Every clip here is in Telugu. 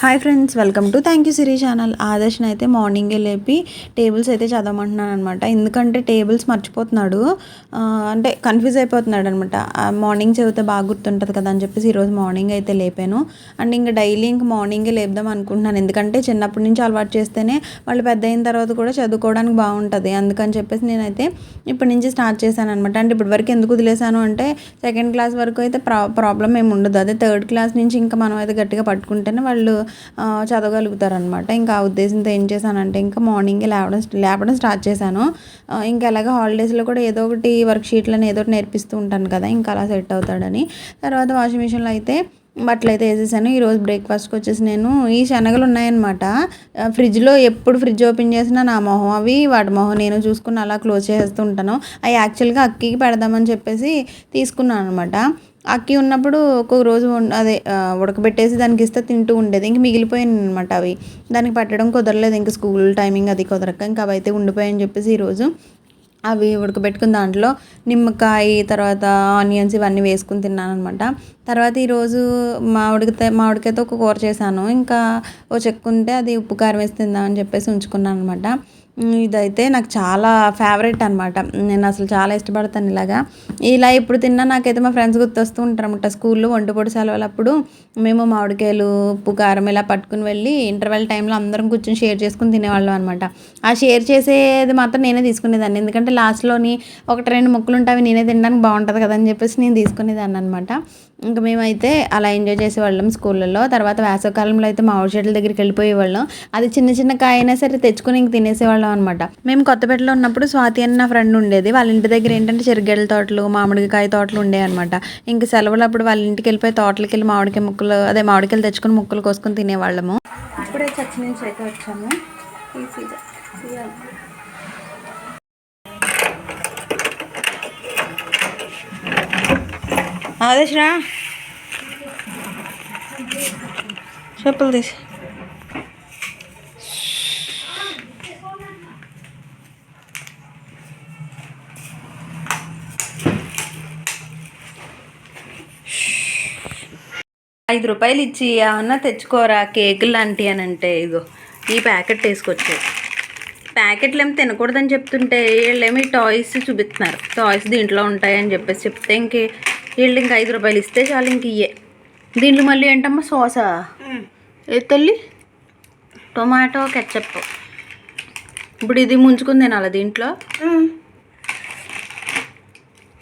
Hi friends welcome to thank you Siri channel ఆదర్శన్ అయితే మార్నింగే లేపి టేబుల్స్ అయితే చదవమంటున్నాను అనమాట ఎందుకంటే టేబుల్స్ మర్చిపోతున్నాడు. అంటే కన్ఫ్యూజ్ అయిపోతున్నాడు అనమాట మార్నింగ్ చదివితే బాగా గుర్తుంటుంది కదా అని చెప్పేసి ఈరోజు మార్నింగ్ అయితే లేపాను. అండ్ ఇంకా డైలీ ఇంక మార్నింగే లేపుదాం అనుకుంటున్నాను. ఎందుకంటే చిన్నప్పటి నుంచి అలవాటు చేస్తేనే వాళ్ళు పెద్ద అయిన తర్వాత కూడా చదువుకోవడానికి బాగుంటుంది. అందుకని చెప్పేసి నేనైతే ఇప్పటి నుంచి స్టార్ట్ చేశాను అనమాట అంటే ఇప్పటి వరకు ఎందుకు వదిలేశాను అంటే సెకండ్ క్లాస్ వరకు అయితే ప్రా ప్రాబ్లం ఏమి ఉండదు. అదే థర్డ్ క్లాస్ నుంచి ఇంకా మనం అయితే గట్టిగా పట్టుకుంటేనే వాళ్ళు చదవగలుగుతారనమాట ఇంకా ఆ ఉద్దేశంతో ఏం చేశానంటే ఇంకా మార్నింగే లేవడం లేపడం స్టార్ట్ చేశాను. ఇంకా అలాగే హాలిడేస్లో కూడా ఏదో ఒకటి వర్క్షీట్లను ఏదో ఒకటి నేర్పిస్తూ ఉంటాను కదా ఇంకా అలా సెట్ అవుతాడని. తర్వాత వాషింగ్ మిషన్లో అయితే బట్టలు అయితే వేసేసాను. ఈరోజు బ్రేక్ఫాస్ట్కి వచ్చేసి నేను ఈ శనగలు ఉన్నాయన్నమాట. ఫ్రిడ్జ్లో ఎప్పుడు ఫ్రిడ్జ్ ఓపెన్ చేసినా నా మొహం అవి వాటి మొహం నేను చూసుకుని అలా క్లోజ్ చేసేస్తూ ఉంటాను. అవి యాక్చువల్గా అక్కికి పెడదామని చెప్పేసి తీసుకున్నాను అనమాట అక్కి ఉన్నప్పుడు ఒక్కొక్క రోజు అదే ఉడకబెట్టేసి దానికి ఇస్తే తింటూ ఉండేది. ఇంక మిగిలిపోయాయి అనమాట అవి. దానికి పట్టడం కుదరలేదు. ఇంకా స్కూల్ టైమింగ్ అది కుదరక ఇంకా అవి అయితే ఉండిపోయాయని చెప్పేసి ఈరోజు అవి ఉడకబెట్టుకున్న దాంట్లో నిమ్మకాయ తర్వాత ఆనియన్స్ ఇవన్నీ వేసుకుని తిన్నాను అనమాట తర్వాత ఈరోజు మామిడికాయ మామిడికాయతో ఒక కూర చేశాను. ఇంకా ఓ చెక్కుంటే అది ఉప్పు కారం వేసి తిందామని చెప్పేసి ఉంచుకున్నాను అనమాట ఇదైతే నాకు చాలా ఫేవరెట్ అనమాట నేను అసలు చాలా ఇష్టపడతాను ఇలాగా. ఇలా ఎప్పుడు తిన్నా నాకైతే మా ఫ్రెండ్స్ గుర్తొస్తూ ఉంటారు అనమాట స్కూల్లో వంటపొడి సెలవులప్పుడు. మేము మామిడికాయలు ఉప్పు కారం ఇలా పట్టుకుని వెళ్ళి ఇంటర్వెల్ టైంలో అందరం కూర్చొని షేర్ చేసుకుని తినేవాళ్ళం అనమాట ఆ షేర్ చేసేది మాత్రం నేనే తీసుకునేదాన్ని. ఎందుకంటే లాస్ట్లోని ఒకటి రెండు ముక్కలు ఉంటాయి అవి నేనే తినడానికి బాగుంటుంది కదా అని చెప్పేసి నేను తీసుకునేదాన్ని అనమాట ఇంకా మేమైతే అలా ఎంజాయ్ చేసేవాళ్ళం స్కూళ్ళల్లో. తర్వాత వేసవకాలంలో అయితే మామిడి చెట్ల దగ్గరికి వెళ్ళిపోయేవాళ్ళం. అది చిన్న చిన్న కాయ అయినా సరే తెచ్చుకొని ఇంక తినేసేవాళ్ళం అనమాట మేము కొత్తపేటలో ఉన్నప్పుడు స్వాతి అని నా ఫ్రెండ్ ఉండేది. వాళ్ళ ఇంటి దగ్గర ఏంటంటే చెరుగడ్డల తోటలు మామిడికాయ తోటలు ఉండేవి అనమాట ఇంక సెలవులప్పుడు వాళ్ళ ఇంటికి వెళ్ళిపోయి తోటలకి వెళ్ళి మామిడికాయ ముక్కలు అదే మామిడికాయలు తెచ్చుకొని ముక్కలు కోసుకొని తినేవాళ్ళము. ఇప్పుడే చచ్చి నుంచి అయితే వచ్చాము. చెప్పులు తీసి. ఐదు రూపాయలు ఇచ్చి ఏమన్నా తెచ్చుకోరా కేకులు లాంటివి అని అంటే ఇగో ఈ ప్యాకెట్ వేసుకొచ్చాయి ప్యాకెట్లు ఏమి తినకూడదని చెప్తుంటే వీళ్ళేమి టాయ్స్ చూపిస్తున్నారు. టాయ్స్ దీంట్లో ఉంటాయని చెప్పేసి చెప్తే ఇంక వీళ్ళు ఇంక ఐదు రూపాయలు ఇస్తే చాలు ఇంక ఇయ్యే. దీంట్లో మళ్ళీ ఏంటమ్మా సోసా? ఏ తల్లి? Tomato ketchup. ఇప్పుడు ఇది ముంచుకుని తినాలి దీంట్లో?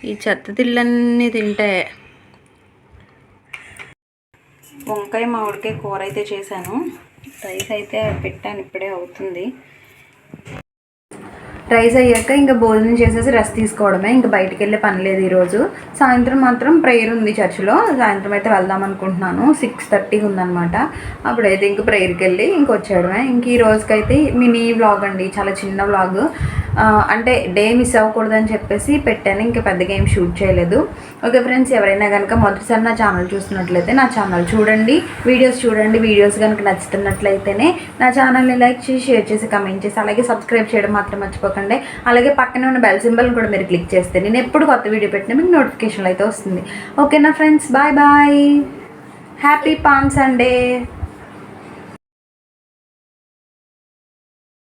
ఈ చెత్త తిల్లన్నీ తింటే వంకాయ మామిడికాయ కూర అయితే చేశాను. రైస్ అయితే పెట్టాను ఇప్పుడే అవుతుంది. రైస్ అయ్యాక ఇంకా భోజనం చేసేసి రెస్ట్ తీసుకోవడమే ఇంకా బయటికి వెళ్ళే పని లేదు ఈరోజు. సాయంత్రం మాత్రం ప్రేయర్ ఉంది చర్చిలో సాయంత్రం అయితే వెళ్దాం అనుకుంటున్నాను. సిక్స్ థర్టీకి ఉందన్నమాట. అప్పుడైతే ఇంక ప్రేయర్కి వెళ్ళి ఇంకొచ్చాడమే ఇంక ఈ రోజుకైతే మినీ వ్లాగ్ అండి చాలా చిన్న వ్లాగ్. అంటే డే మిస్ అవ్వకూడదని చెప్పేసి పెట్టాను ఇంకా పెద్దగా ఏం షూట్ చేయలేదు. ఓకే ఫ్రెండ్స్ ఎవరైనా కనుక మొదటిసారి నా ఛానల్ చూస్తున్నట్లయితే నా ఛానల్ చూడండి వీడియోస్ చూడండి వీడియోస్ కనుక నచ్చుతున్నట్లయితేనే నా ఛానల్ని లైక్ చేసి షేర్ చేసి కమెంట్ చేసి అలాగే సబ్స్క్రైబ్ చేయడం మాత్రం మర్చిపోకండి. అలాగే పక్కనే ఉన్న బెల్ సింబల్ కూడా మీరు క్లిక్ చేస్తే నేను ఎప్పుడు కొత్త వీడియో పెట్టినా మీకు నోటిఫికేషన్లు అయితే వస్తుంది. ఓకేనా friends bye bye. Happy fun Sunday.